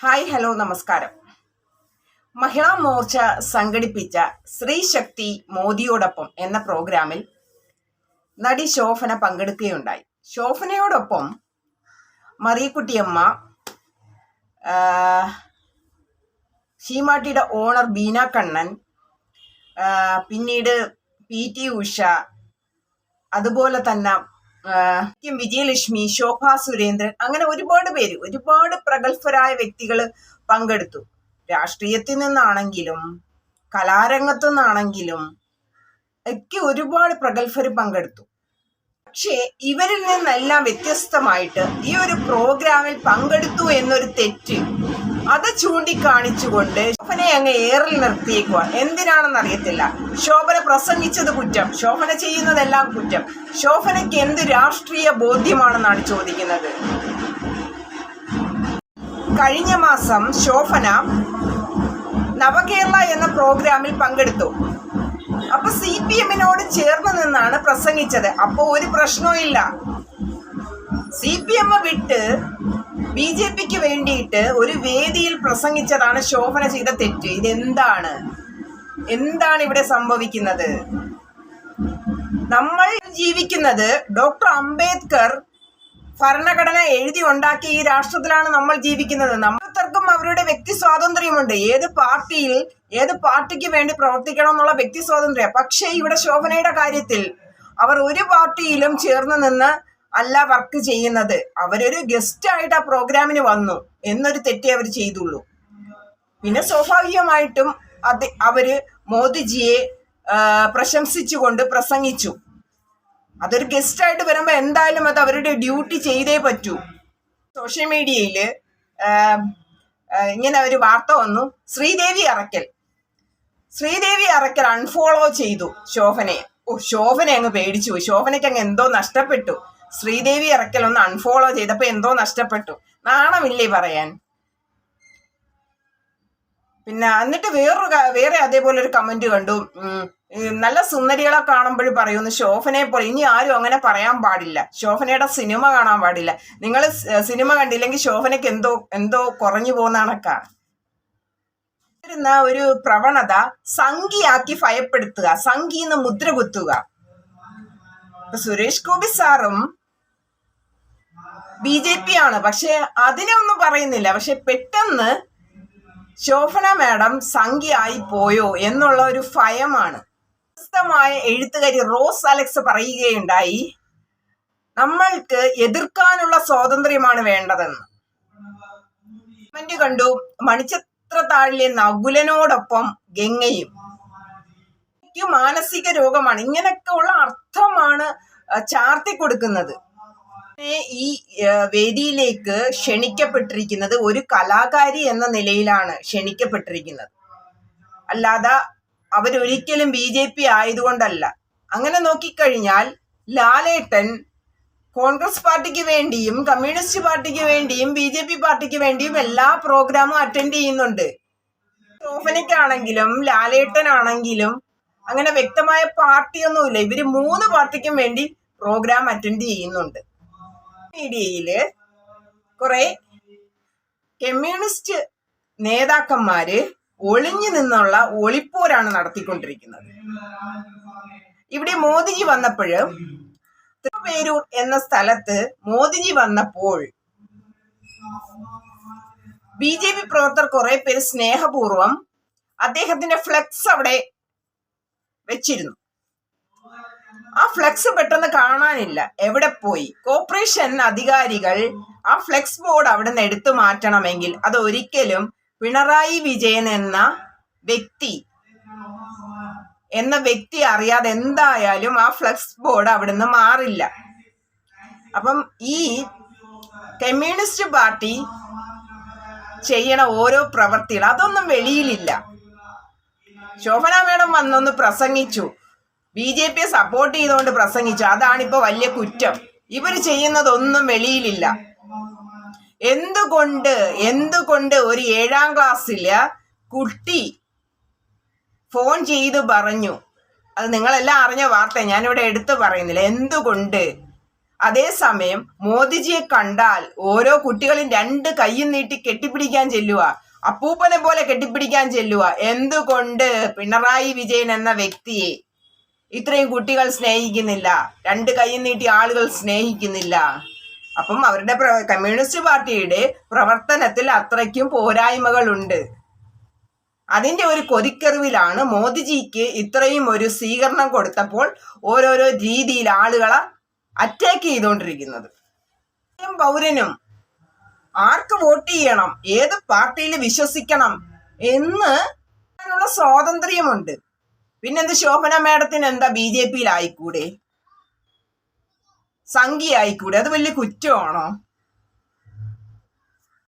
Hi hello നമസ്കാരം. മഹിളാ മോർച്ച സംഘടിപ്പിച്ച സ്ത്രീ ശക്തി മോദിയോടൊപ്പം എന്ന പ്രോഗ്രാമിൽ നടി ശോഭന പങ്കെടുക്കുകയുണ്ടായി. ശോഭനയോടൊപ്പം മറിയക്കുട്ടിയമ്മ ഷീമാട്ടിയുടെ ഓണർ ബീന കണ്ണൻ പിന്നീട് പി ടി ഉഷ അതുപോലെ തന്നെ വിജയലക്ഷ്മി ശോഭ സുരേന്ദ്രൻ അങ്ങനെ ഒരുപാട് പേര് ഒരുപാട് പ്രഗത്ഭരായ വ്യക്തികൾ പങ്കെടുത്തു. രാഷ്ട്രീയത്തിൽ നിന്നാണെങ്കിലും കലാരംഗത്തു നിന്നാണെങ്കിലും ഒക്കെ ഒരുപാട് പ്രഗത്ഭർ പങ്കെടുത്തു. പക്ഷേ ഇവരിൽ നിന്നെല്ലാം വ്യത്യസ്തമായിട്ട് ഈ ഒരു പ്രോഗ്രാമിൽ പങ്കെടുത്തു എന്നൊരു തെറ്റ് അത് ചൂണ്ടിക്കാണിച്ചുകൊണ്ട് ശോഭനെ അങ്ങ് ഏറിൽ നിർത്തിയേക്കുക എന്തിനാണെന്ന് അറിയത്തില്ല ശോഭന പ്രസംഗിച്ചത് കുറ്റം. ശോഭന ചെയ്യുന്നതെല്ലാം കുറ്റം. ശോഭനയ്ക്ക് എന്ത് രാഷ്ട്രീയ ബോധ്യമാണെന്നാണ് ചോദിക്കുന്നത്. കഴിഞ്ഞ മാസം ശോഭന നവകേരള എന്ന പ്രോഗ്രാമിൽ പങ്കെടുത്തു. അപ്പൊ സി പി എമ്മിനോട് ചേർന്ന് നിന്നാണ് പ്രസംഗിച്ചത്. അപ്പോൾ ഒരു പ്രശ്നവും ഇല്ല സി പി എം വിട്ട് ബി ജെ പിക്ക് വേണ്ടിയിട്ട് ഒരു വേദിയിൽ പ്രസംഗിച്ചതാണ് ശോഭന ചെയ്ത തെറ്റ്. ഇതെന്താണ്? എന്താണ് ഇവിടെ സംഭവിക്കുന്നത്? നമ്മൾ ജീവിക്കുന്നത് ഡോക്ടർ അംബേദ്കർ ഭരണഘടന എഴുതി ഉണ്ടാക്കിയ ഈ രാഷ്ട്രത്തിലാണ് നമ്മൾ ജീവിക്കുന്നത്. നമ്മൾക്കും അവരുടെ വ്യക്തി സ്വാതന്ത്ര്യമുണ്ട്. ഏത് പാർട്ടിയിൽ ഏത് പാർട്ടിക്ക് വേണ്ടി പ്രവർത്തിക്കണം എന്നുള്ള വ്യക്തി സ്വാതന്ത്ര്യം. പക്ഷേ ഇവിടെ ശോഭനയുടെ കാര്യത്തിൽ അവർ ഒരു പാർട്ടിയിലും ചേർന്ന് നിന്ന് അല്ല വർക്ക് ചെയ്യുന്നത്. അവരൊരു ഗസ്റ്റ് ആയിട്ട് ആ പ്രോഗ്രാമിന് വന്നു എന്നൊരു തെറ്റേ അവർ ചെയ്തുള്ളൂ. പിന്നെ സ്വാഭാവികമായിട്ടും അത് അവർ മോദിജിയെ പ്രശംസിച്ചുകൊണ്ട് പ്രസംഗിച്ചു. അതൊരു ഗസ്റ്റ് ആയിട്ട് വരുമ്പോൾ എന്തായാലും അത് അവരുടെ ഡ്യൂട്ടി ചെയ്തേ പറ്റൂ. സോഷ്യൽ മീഡിയയിൽ ഇങ്ങനെ ഒരു വാർത്ത വന്നു. ശ്രീദേവി അറക്കൽ ശ്രീദേവി അറക്കൽ അൺഫോളോ ചെയ്തു ശോഭനയെ. ഓ ശോഭന അങ്ങ് പേടിച്ചു ശോഭനയ്ക്ക് അങ്ങ് എന്തോ നഷ്ടപ്പെട്ടു. ശ്രീദേവി ഇറക്കൽ ഒന്ന് അൺഫോളോ ചെയ്തപ്പോ എന്തോ നഷ്ടപ്പെട്ടു. നാണമില്ലേ പറയാൻ? പിന്നെ എന്നിട്ട് വേറൊരു വേറെ അതേപോലെ ഒരു കമന്റ് കണ്ടു. നല്ല സുന്ദരികളെ കാണുമ്പോഴും പറയുന്നു ശോഭനയെ പോലെ. ഇനി ആരും അങ്ങനെ പറയാൻ പാടില്ല. ശോഭനയുടെ സിനിമ കാണാൻ പാടില്ല. നിങ്ങൾ സിനിമ കണ്ടില്ലെങ്കിൽ ശോഭനയ്ക്ക് എന്തോ എന്തോ കുറഞ്ഞു പോകുന്ന കണക്കാ. ഇരുന്ന ഒരു പ്രവണത സംഖിയാക്കി ഭയപ്പെടുത്തുക സംഖിന്ന് മുദ്ര കുത്തുക. സുരേഷ് ഗോപി സാറും ബി ജെ പി ആണ്. പക്ഷെ അതിനെ ഒന്നും പറയുന്നില്ല. പക്ഷെ പെട്ടെന്ന് ശോഭന മാഡം സംഖ്യയായി പോയോ എന്നുള്ള ഒരു ഭയമാണ്. പ്രശസ്തമായ എഴുത്തുകാരി റോസ് അലക്സ് പറയുകയുണ്ടായി നമ്മൾക്ക് എതിർക്കാനുള്ള സ്വാതന്ത്ര്യമാണ് വേണ്ടതെന്ന്. കമന്റ് കണ്ടു മണിച്ചിത്രത്താഴിലെ നകുലനോടൊപ്പം ഗംഗയും. മാനസിക രോഗമാണ്. ഇങ്ങനെയൊക്കെ ഉള്ള അർത്ഥമാണ് ചാർത്തി കൊടുക്കുന്നത്. ഈ വേദിയിലേക്ക് ക്ഷണിക്കപ്പെട്ടിരിക്കുന്നത് ഒരു കലാകാരി എന്ന നിലയിലാണ് ക്ഷണിക്കപ്പെട്ടിരിക്കുന്നത്. അല്ലാതെ അവരൊരിക്കലും ബി ജെ പി ആയതുകൊണ്ടല്ല. അങ്ങനെ നോക്കിക്കഴിഞ്ഞാൽ ലാലേട്ടൻ കോൺഗ്രസ് പാർട്ടിക്ക് വേണ്ടിയും കമ്മ്യൂണിസ്റ്റ് പാർട്ടിക്ക് വേണ്ടിയും ബി ജെ പി പാർട്ടിക്ക് വേണ്ടിയും എല്ലാ പ്രോഗ്രാമും അറ്റൻഡ് ചെയ്യുന്നുണ്ട്. ശോഭനയ്ക്കാണെങ്കിലും ലാലേട്ടനാണെങ്കിലും അങ്ങനെ വ്യക്തമായ പാർട്ടിയൊന്നുമില്ല. ഇവർ മൂന്ന് പാർട്ടിക്കും വേണ്ടി പ്രോഗ്രാം അറ്റൻഡ് ചെയ്യുന്നുണ്ട്. മീഡിയയിൽ കുറെ കമ്മ്യൂണിസ്റ്റ് നേതാക്കന്മാര് ഒളിഞ്ഞു നിന്നുള്ള ഒളിപ്പോരാണ് നടത്തിക്കൊണ്ടിരിക്കുന്നത്. ഇവിടെ മോദിജി വന്നപ്പോഴ് തൃപ്പേരൂർ എന്ന സ്ഥലത്ത് മോദിജി വന്നപ്പോൾ ബി ജെ പി പ്രവർത്തകർ കുറെ പേര് സ്നേഹപൂർവം അദ്ദേഹത്തിന്റെ ഫ്ലെക്സ് അവിടെ വെച്ചിരുന്നു. ആ ഫ്ലെക്സ് പെട്ടെന്ന് കാണാനില്ല. എവിടെ പോയി? കോർപ്പറേഷൻ അധികാരികൾ ആ ഫ്ലെക്സ് ബോർഡ് അവിടെ നിന്ന് എടുത്തു മാറ്റണമെങ്കിൽ അത് ഒരിക്കലും പിണറായി വിജയൻ എന്ന വ്യക്തി എന്ന വ്യക്തി അറിയാതെ എന്തായാലും ആ ഫ്ലെക്സ് ബോർഡ് അവിടെ നിന്ന് മാറില്ല. അപ്പം ഈ കമ്മ്യൂണിസ്റ്റ് പാർട്ടി ചെയ്യണ ഓരോ പ്രവർത്തികൾ അതൊന്നും വെളിയിലില്ല. ശോഭന മേഡം വന്നൊന്ന് പ്രസംഗിച്ചു. ബി ജെ പിയെ സപ്പോർട്ട് ചെയ്തുകൊണ്ട് പ്രസംഗിച്ചു. അതാണിപ്പോ വലിയ കുറ്റം. ഇവർ ചെയ്യുന്നതൊന്നും വെളിയിലില്ല. എന്തുകൊണ്ട് എന്തുകൊണ്ട് ഒരു ഏഴാം ക്ലാസ്സിൽ കുട്ടി ഫോൺ ചെയ്ത് പറഞ്ഞു? അത് നിങ്ങളെല്ലാം അറിഞ്ഞ വാർത്ത ഞാനിവിടെ എടുത്തു പറയുന്നില്ല. എന്തുകൊണ്ട്? അതേസമയം മോദിജിയെ കണ്ടാൽ ഓരോ കുട്ടികളും രണ്ട് കൈയും നീട്ടി കെട്ടിപ്പിടിക്കാൻ ചെല്ലുക അപ്പൂപ്പനെ പോലെ കെട്ടിപ്പിടിക്കാൻ ചെല്ലുക എന്തുകൊണ്ട് പിണറായി വിജയൻ എന്ന വ്യക്തിയെ ഇത്രയും കുട്ടികൾ സ്നേഹിക്കുന്നില്ല. രണ്ട് കൈ നീട്ടി ആളുകൾ സ്നേഹിക്കുന്നില്ല. അപ്പം അവരുടെ കമ്മ്യൂണിസ്റ്റ് പാർട്ടിയുടെ പ്രവർത്തനത്തിൽ അത്രയ്ക്കും പോരായ്മകളുണ്ട്. അതിന്റെ ഒരു കൊതിക്കെറിവിലാണ് മോദിജിക്ക് ഇത്രയും ഒരു സ്വീകരണം കൊടുത്തപ്പോൾ ഓരോരോ രീതിയിൽ ആളുകളെ അറ്റാക്ക് ചെയ്തുകൊണ്ടിരിക്കുന്നത്. പൗരനും ആർക്ക് വോട്ട് ചെയ്യണം? ഏത് പാർട്ടിയിൽ വിശ്വസിക്കണം? എന്ന് സ്വാതന്ത്ര്യമുണ്ട്. പിന്നെന്ത് ശോഭന മാഡത്തിന് എന്താ ബി ജെ പിയിൽ ആയിക്കൂടെ സംഖ്യ ആയിക്കൂടെ അത് വലിയ കുറ്റമാണോ?